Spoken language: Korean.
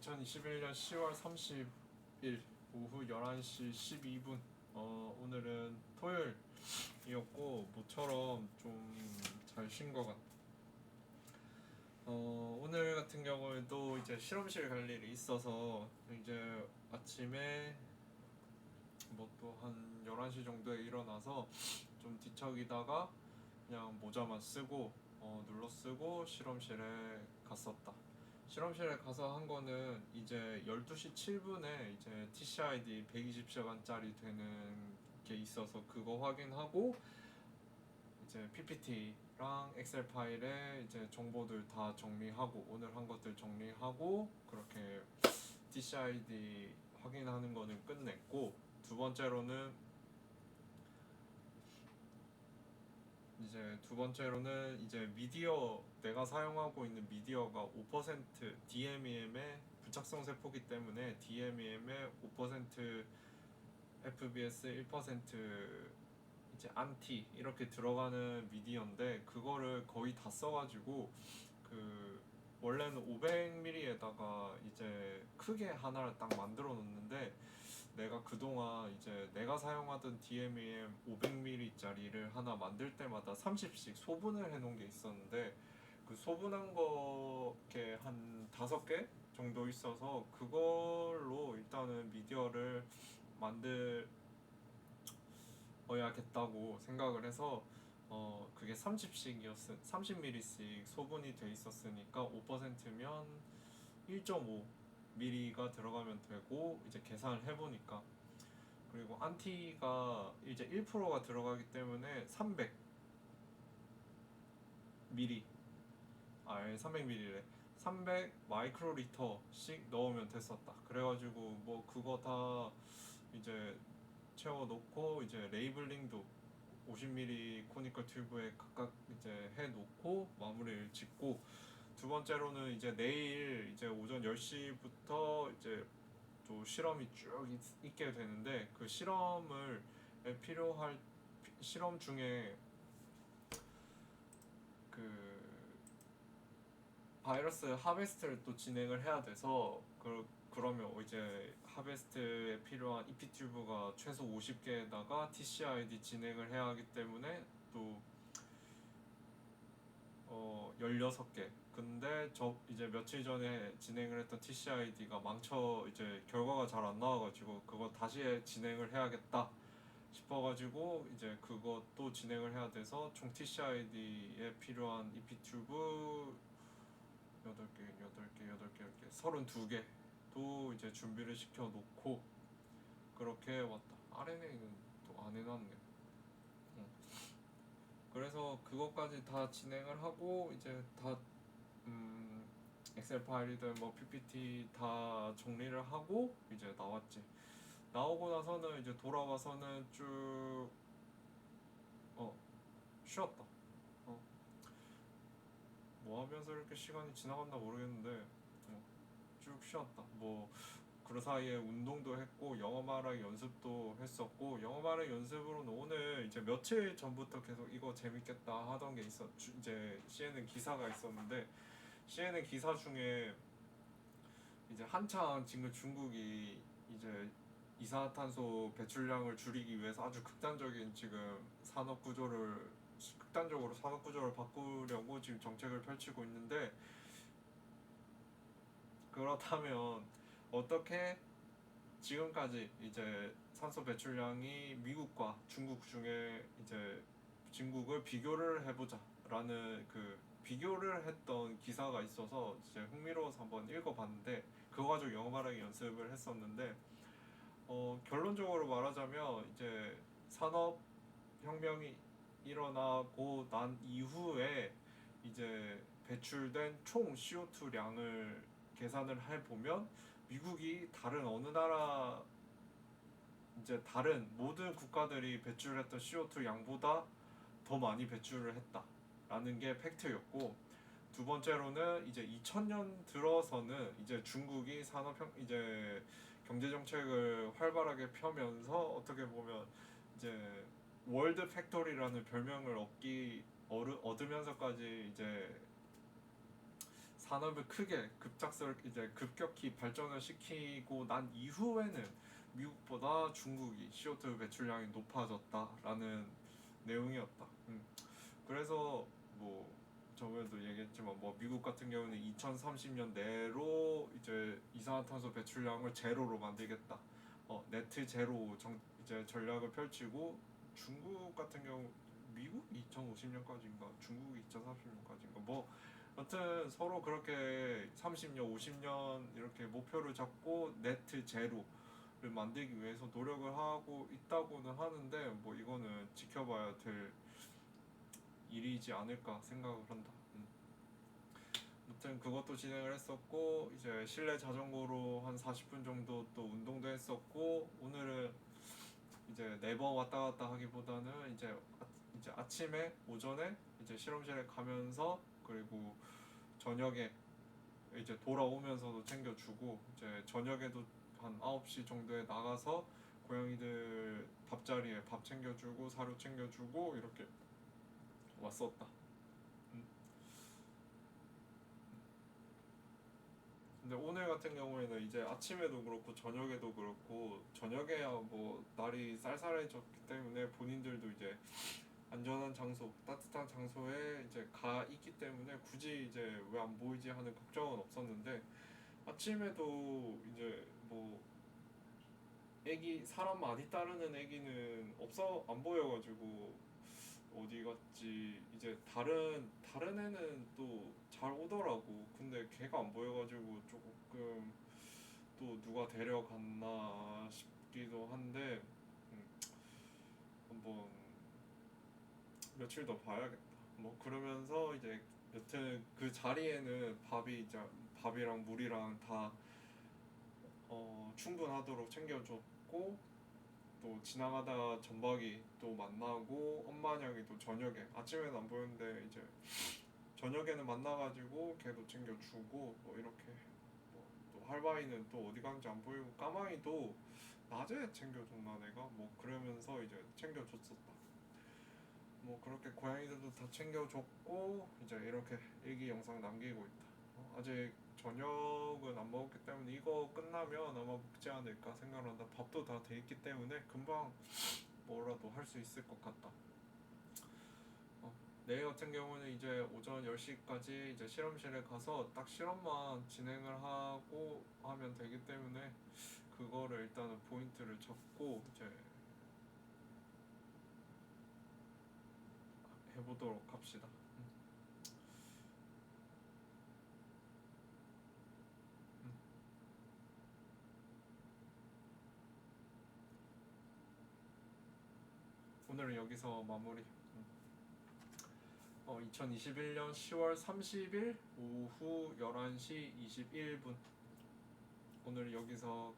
2021년 10월 30일 오후 11시 12분. 어, 오늘은 토요일이었고 모처럼 좀잘 쉰 것 같아. 어, 오늘 같은 경우에도 이제 실험실 갈 일이 있어서 이제 아침에 뭐 또 한 11시 정도에 일어나서 좀 뒤척이다가 그냥 모자만 쓰고 어, 눌러 쓰고 실험실에 갔었다. 실험실에 가서 한 거는 이제 12시 7분에 이제 TCID 120시간짜리 되는 게 있어서 그거 확인하고 이제 PPT랑 엑셀 파일에 이제 정보들 다 정리하고 오늘 한 것들 정리하고 그렇게 TCID 확인하는 거는 끝냈고 두 번째로는 이제 두 번째로는 이제 미디어 내가 사용하고 있는 미디어가 5% DMEM의 부착성 세포기 때문에 DMEM의 5% FBS 1% 이제 안티 이렇게 들어가는 미디어인데 그거를 거의 다 써가지고 그 원래는 500ml에다가 이제 크게 하나를 딱 만들어 놓는데 내가 그동안 이제 내가 사용하던 DMEM 500ml짜리를 하나 만들 때마다 30씩 소분을 해놓은 게 있었는데 그 소분한 거 이렇게 한 다섯 개 정도 있어서 그걸로 일단은 미디어를 만들어야겠다고 생각을 해서 어 그게 30씩이었으 30ml씩 소분이 돼 있었으니까 5%면 1.5 미리가 들어가면 되고 이제 계산을 해보니까. 그리고 안티가 이제 1%가 들어가기 때문에 300 미리. 아 300 미리래. 300 마이크로리터씩 넣으면 됐었다. 그래가지고 뭐 그거 다 이제 채워 놓고 이제 레이블링도 50mm 코니컬 튜브에 각각 이제 해 놓고 마무리를 짓고 두 번째로는 이제 내일 이제 오전 10시부터 이제 또 실험이 쭉 있, 있게 되는데 그 실험을 에 필요할 피- 실험 중에 그 바이러스 하베스트를 또 진행을 해야 돼서 그 그러면 이제 하베스트에 필요한 EP 튜브가 최소 50개에다가 TCID 진행을 해야 하기 때문에 또 어 16개. 근데 저 이제 며칠 전에 진행을 했던 TCID가 망쳐 이제 결과가 잘 안 나와가지고 그거 다시 해- 진행을 해야겠다 싶어가지고 이제 그것도 진행을 해야 돼서 총 TCID에 필요한 EP 튜브 8개, 8개, 8개, 10개, 32개도 이제 준비를 시켜 놓고 그렇게 왔다. RNA는 또 안 해놨네. 응. 그래서 그것까지 다 진행을 하고 이제 다 음, 엑셀 파일이든 뭐 PPT 다 정리를 하고 이제 나왔지. 나오고 나서는 이제 돌아와서는 쭉 어, 쉬었다. 어. 뭐 하면서 이렇게 시간이 지나갔나 모르겠는데 어, 쭉 쉬었다. 뭐 그 사이에 운동도 했고 영어 말하기 연습도 했었고 영어 말하기 연습으로는 오늘 이제 며칠 전부터 계속 이거 재밌겠다 하던 게 주- 이제 CNN 기사가 있었는데 CNN 기사 중에 이제 한창 지금 중국이 이제 이산화탄소 배출량을 줄이기 위해서 아주 극단적인 지금 산업 구조를 극단적으로 산업 구조를 바꾸려고 지금 정책을 펼치고 있는데 그렇다면 어떻게 지금까지 이제 산소 배출량이 미국과 중국 중에 이제 중국을 비교를 해보자라는 그 비교를 했던 기사가 있어서 이제 흥미로워서 한번 읽어봤는데 그거 가지고 영어 말하기 연습을 했었는데 어, 결론적으로 말하자면 이제 산업 혁명이 일어나고 난 이후에 이제 배출된 총 CO2 량을 계산을 해 보면 미국이 다른 어느 나라 이제 다른 모든 국가들이 배출했던 CO2 양보다 더 많이 배출을 했다라는 게 팩트였고 두 번째로는 이제 2000년 들어서는 이제 중국이 산업 형 이제 경제 정책을 활발하게 펴면서 어떻게 보면 이제 월드 팩토리라는 별명을 얻기 얻으- 얻으면서까지 이제 산업을 크게 급작스럽 이제 급격히 발전을 시키고 난 이후에는 미국보다 중국이 CO2 배출량이 높아졌다라는 내용이었다. 음. 그래서 뭐 저번에도 얘기했지만 뭐 미국 같은 경우는 2030년 내로 이제 이산화탄소 배출량을 제로로 만들겠다. 어, 네트 제로 정, 이제 전략을 펼치고 중국 같은 경우 미국 2050년까지인가 중국 2030년까지인가 뭐 아무튼 서로 그렇게 30년 50년 이렇게 목표를 잡고 네트 제로를 만들기 위해서 노력을 하고 있다고는 하는데 뭐 이거는 지켜봐야 될 일이지 않을까 생각을 한다. 음. 아무튼 그것도 진행을 했었고 이제 실내 자전거로 한 40분 정도 또 운동도 했었고 오늘은 이제 네번 왔다 갔다 하기보다는 이제 아, 이제 아침에 오전에 이제 실험실에 가면서 그리고 저녁에 이제 돌아오면서도 챙겨주고 이제 저녁에도 한 9시 정도에 나가서 고양이들 밥자리에 밥 챙겨주고 사료 챙겨주고 이렇게 왔었다. 음. 근데 오늘 같은 경우에는 이제 아침에도 그렇고 저녁에도 그렇고 저녁에야 뭐 날이 쌀쌀해졌기 때문에 본인들도 이제 안전한 장소, 따뜻한 장소에 이제 가 있기 때문에 굳이 이제 왜 안 보이지 하는 걱정은 없었는데 아침에도 이제 뭐 애기 사람 많이 따르는 애기는 없어 안 보여가지고 어디 갔지? 이제 다른 다른 애는 또 잘 오더라고. 근데 걔가 안 보여가지고 조금 또 누가 데려갔나 싶기도 한데 음, 한번 며칠 더 봐야겠다. 뭐 그러면서 이제 여튼 그 자리에는 밥이 이제 밥이랑 물이랑 다 어, 충분하도록 챙겨줬고 또 지나가다가 전박이 또 만나고 엄마냥이 또 저녁에 아침에는 안 보였는데 이제 저녁에는 만나가지고 걔도 챙겨주고 뭐 이렇게 뭐 또 할바이는 또 어디 간지 안 보이고 까망이도 낮에 챙겨줬나 내가? 뭐 그러면서 이제 챙겨줬었다 뭐 그렇게 고양이들도 다 챙겨줬고 이제 이렇게 일기 영상 남기고 있다 어, 아직 저녁은 안 먹었기 때문에 이거 끝나면 아마 먹지 않을까 생각한다. 밥도 다 돼 있기 때문에 금방 뭐라도 할 수 있을 것 같다. 어, 내일 같은 경우는 이제 오전 10시까지 이제 실험실에 가서 딱 실험만 진행을 하고 하면 되기 때문에 그거를 일단은 포인트를 잡고 이제 해보도록 합시다. 오늘은 여기서 마무리. 음. 어, 2021년 10월 30일 오후 11시 21분. 오늘 여기서